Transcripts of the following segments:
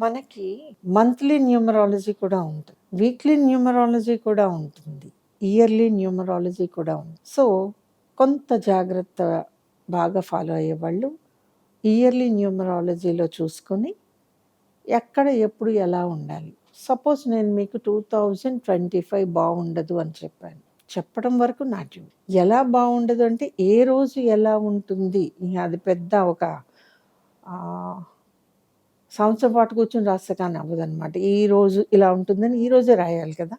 మనకి monthly numerology కూడా ఉంటుంది. వీక్లీ న్యూమరాలజీ కూడా ఉంటుంది. ఇయర్లీ న్యూమరాలజీ కూడా ఉంది సో కొంత జాగ్రత్త బాగా ఫాలో అయ్యే వాళ్ళు ఇయర్లీ న్యూమరాలజీలో చూసుకొని ఎక్కడ ఎప్పుడు ఎలా ఉండాలి. సపోజ్ నేను మీకు టూ థౌజండ్ ట్వంటీ ఫైవ్ బాగుండదు అని చెప్పాను. చెప్పడం వరకు నా ఎలా బాగుండదు అంటే ఏ రోజు ఎలా ఉంటుంది? అది పెద్ద ఒక సంవత్సరం పాటు కూర్చొని రాస్తే కానీ అవ్వదు అనమాట ఈ రోజు ఇలా ఉంటుందని ఈ రోజే రాయాలి కదా.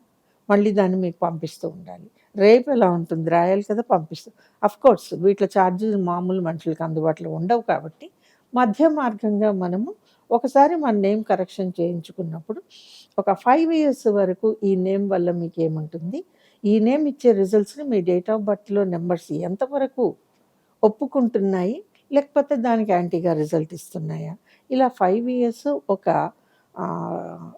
మళ్ళీ దాన్ని మీకు పంపిస్తూ ఉండాలి. రేపు ఎలా ఉంటుంది? రాయాలి కదా పంపిస్తూ. అఫ్ కోర్స్ వీటిలో ఛార్జెస్ మామూలు మనుషులకు అందుబాటులో ఉండవు కాబట్టి మధ్య మార్గంగా మనము ఒకసారి మన నేమ్ కరెక్షన్ చేయించుకున్నప్పుడు ఒక ఫైవ్ ఇయర్స్ వరకు ఈ నేమ్ వల్ల మీకు ఏముంటుంది? ఈ నేమ్ ఇచ్చే రిజల్ట్స్ని మీ డేట్ ఆఫ్ బర్త్లో నెంబర్స్ ఎంతవరకు ఒప్పుకుంటున్నాయి? లేకపోతే దానికి యాంటీగా రిజల్ట్ ఇస్తున్నాయా? ఇలా ఫైవ్ ఇయర్స్ ఒక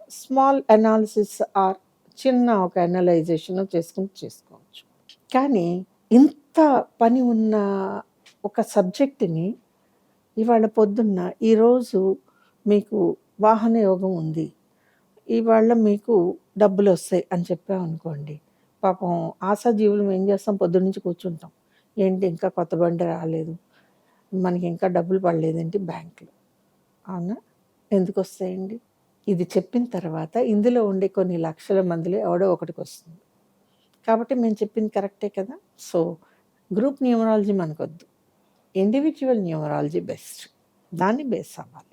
స్మాల్ అనాలిసిస్ ఆర్ చిన్న ఒక అనలైజేషన్ చేసుకుని చేసుకోవచ్చు. కానీ ఇంత పని ఉన్న ఒక సబ్జెక్టుని ఇవాళ పొద్దున్న ఈరోజు మీకు వాహన యోగం ఉంది. ఇవాళ మీకు డబ్బులు వస్తాయి అని చెప్పాం అనుకోండి. పాపం ఆశాజీవులు ఏం చేస్తాం? పొద్దున్నుంచి కూర్చుంటాం. ఏంటి ఇంకా కొత్త బండి రాలేదు. మనకి ఇంకా డబ్బులు పడలేదండి బ్యాంకులో. అవునా? ఎందుకు వస్తాయండి ఇది చెప్పిన తర్వాత ఇందులో ఉండే కొన్ని లక్షల మందిలో ఎవడో ఒకటికి వస్తుంది. కాబట్టి మేము చెప్పింది కరెక్టే కదా? So group numerology మనకొద్దు. Individual numerology best. దాన్ని బేస్ అవ్వాలి.